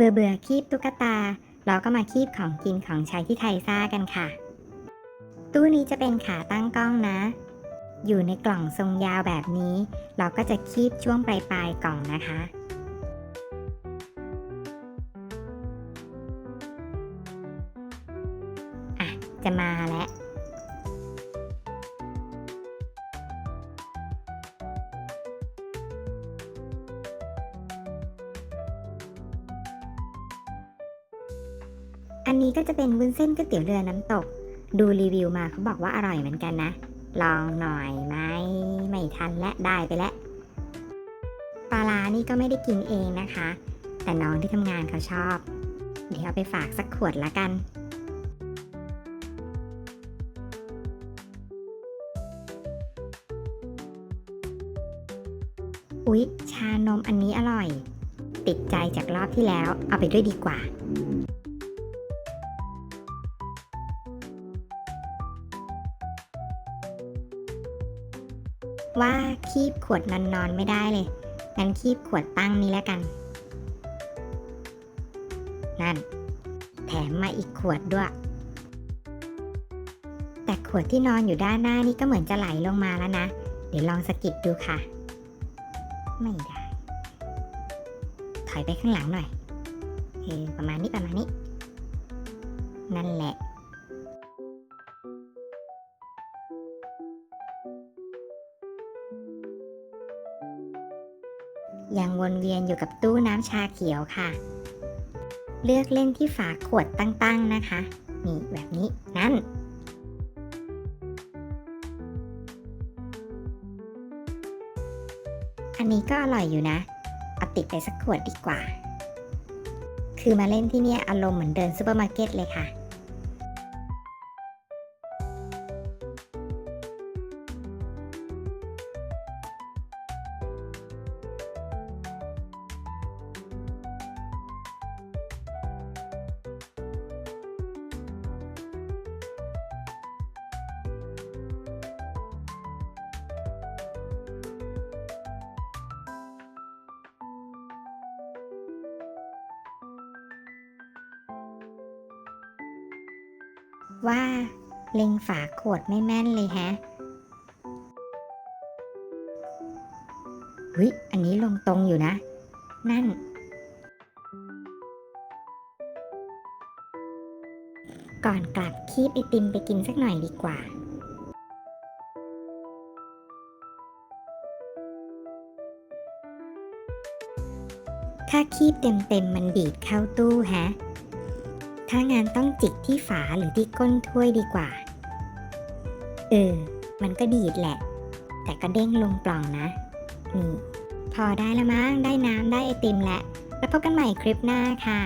บื่อเบื่อคีบตุ๊กตา เราก็มาคีบของกินของใช้ที่ไทยซ่ากันค่ะ ตู้นี้จะเป็นขาตั้งกล้องนะ อยู่ในกล่องทรงยาวแบบนี้ เราก็จะคีบช่วงปลายปลายๆกล่องนะคะอะจะมาแล้ว อันนี้ก็จะเป็นวุ้นเส้นก๋วยเตี๋ยวเรือน้ำตก ดูรีวิวมาเขาบอกว่าอร่อยเหมือนกันนะ ลองหน่อยไหมไม่ทันและได้ไปแล้วปลาร้านี่ก็ไม่ได้กินเองนะคะ แต่น้องที่ทำงานเขาชอบ เดี๋ยวเอาไปฝากสักขวดละกันอุ๊ย ชานมอันนี้อร่อย ติดใจจากรอบที่แล้ว เอาไปด้วยดีกว่า ว่าคีบขวดนอนนอนไม่ได้เลย งั้นคีบขวดตั้งนี้แล้วกัน นั่น แถมมาอีกขวดด้วย แต่ขวดที่นอนอยู่ด้านหน้านี่ก็เหมือนจะไหลลงมาแล้วนะ เดี๋ยวลองสกิดดูค่ะ ไม่ได้ ถอยไปข้างหลังหน่อยเออประมาณนี้ประมาณนี้ นั่นแหละ ยังวนเวียนอยู่กับตู้น้ำชาเขียวค่ะ เลือกเล่นที่ฝาขวดตั้งๆนะคะ นี่แบบนี้นั่นอันนี้ก็อร่อยอยู่นะ เอาติดไปสักขวดดีกว่า คือมาเล่นที่นี่อารมณ์เหมือนเดินซูเปอร์มาร์เก็ตเลยค่ะ ว่าเล็งฝาขวดไม่แม่นเลยแฮะวิอันนี้ลงตรงอยู่นะ นั่น ก่อนกลับคีบไอติมไปกินสักหน่อยดีกว่า ถ้าคีบเต็มๆมันดีดเข้าตู้แฮะ ถ้างานต้องจิกที่ฝาหรือที่ก้นถ้วยดีกว่า เออ มันก็ดีดแหละ แต่ก็เด้งลงปล่องนะ นี่ พอได้ละมั้ง ได้น้ำได้ไอติมแล้วแล้วพบกันใหม่คลิปหน้าค่ะ